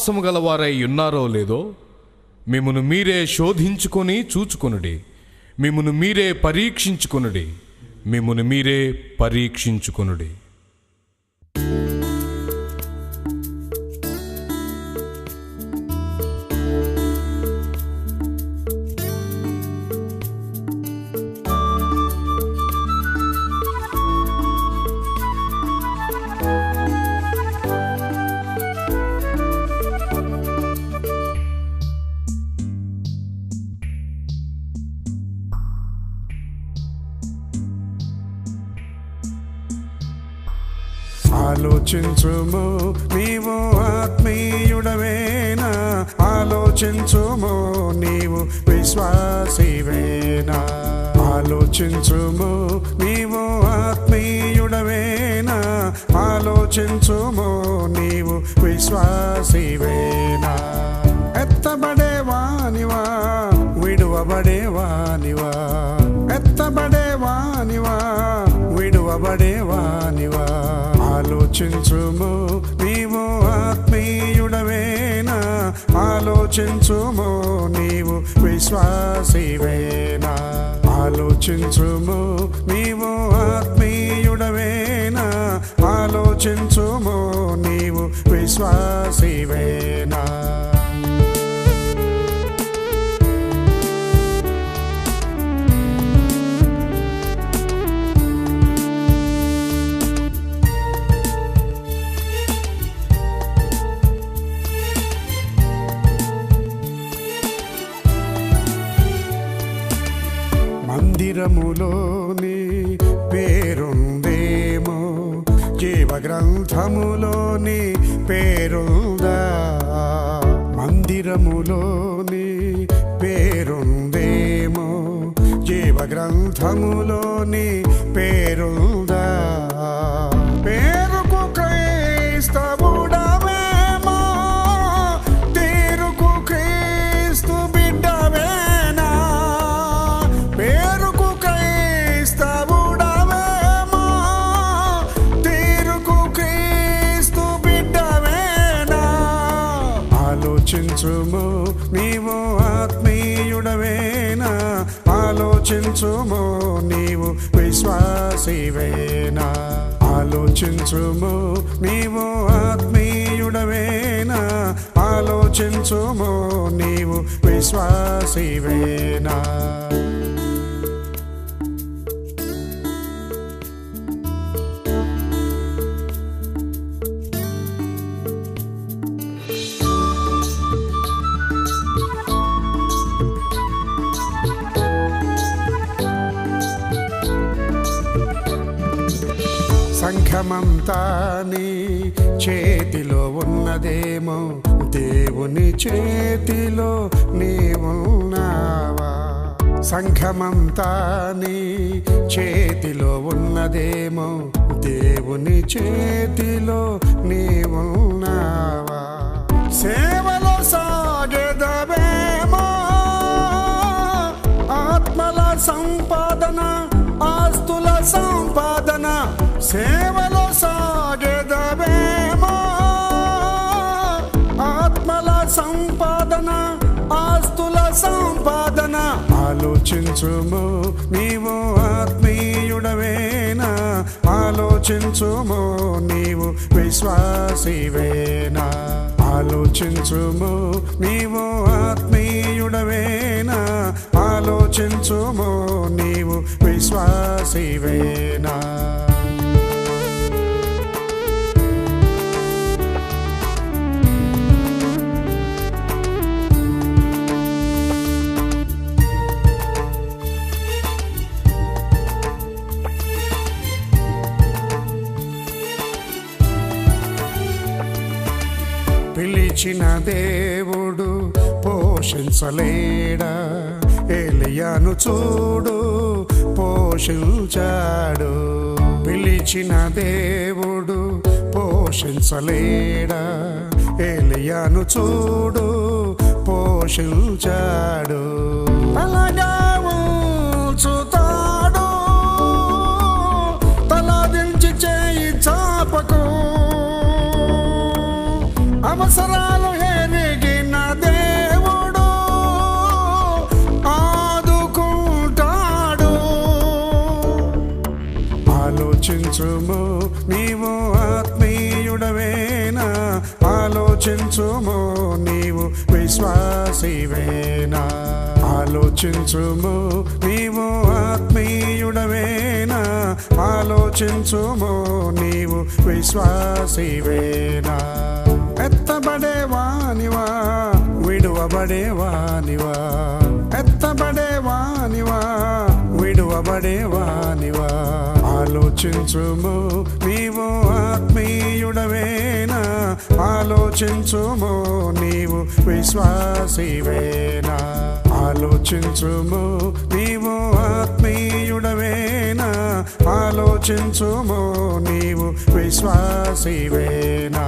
విశ్వాసము గలవారై ఉన్నారో లేదో మిమ్మను మీరే శోధించుకొని చూచుకొనుడి. మిమ్మను మీరే పరీక్షించుకొనుడి. మిమ్మను మీరే పరీక్షించుకొనుడి. ఆలోచించుము. నీవు ఆత్మీయుడవేనా? ఆలోచించుము. నీవు విశ్వాసివేనా? ఆలోచించుము. నీవు ఆత్మీయుడవేనా? ఆలోచించుము. నీవు విశ్వాసివేనా? ఎత్తబడేవానివా విడువబడేవానివా ఎత్తబడేవానివా విడువబడేవానివా ఆలోచించుము. నీవు ఆత్మీయుడవేనా? ఆలోచించుము. నీవు విశ్వాసివేనా? ఆలోచించుము. నీవు ఆత్మీయుడవేనా? ఆలోచించుము. నీవు విశ్వాసివేనా? శరీరములోని పేరుందేమో? జీవ గ్రంథములోని పేరుందా? మందిరములోని పేరుందేమో? జీవ ఆలోచించుము. నీవు ఆత్మీయుడవేనా? ఆలోచించుము. నీవు విశ్వాసివేనా? ఆలోచించుము. నీవు ఆత్మీయుడవేనా? ఆలోచించుము. నీవు విశ్వాసివేనా? సంఘమంతా నీ చేతిలో ఉన్నదేమో. దేవుని చేతిలో నీవున్నావా? సంఘమంతా నీ చేతిలో ఉన్నదేమో. దేవుని చేతిలో నీవున్నావా? సేవలో సాగేదవేమో. ఆత్మల సంపాదన ఆస్తుల సంపాదన సేవ ఆలోచించుము నీవు ఆత్మీయుడవేనా? ఆలోచించుము నీవు విశ్వాసివేనా? ఆలోచించుము నీవు ఆత్మీయుడవేనా? ఆలోచించుము నీవు విశ్వాసివేనా? పిలిచిన దేవుడు పోషించలేడా? ఏలియాను చూడు పోషించాడు. పిలిచిన దేవుడు పోషించలేడా? ఏలియాను చూడు పోషించాడు. అలాగా ఆలోచించుము. నీవు ఆత్మీయుడవేనా? ఆలోచించుము. నీవు విశ్వాసివేనా? ఆలోచించుము. నీవు ఆత్మీయుడవేనా? ఆలోచించుము. నీవు విశ్వాసివేనా? విడువబడే వానివా విడువబడేవానివా ఆలోచించుము నీవు ఆత్మీయుడవేనా? ఆలోచించుము నీవు విశ్వాసివేనా? ఆలోచించుము నీవు ఆత్మీయుడవేనా? ఆలోచించుము నీవు విశ్వాసివేనా?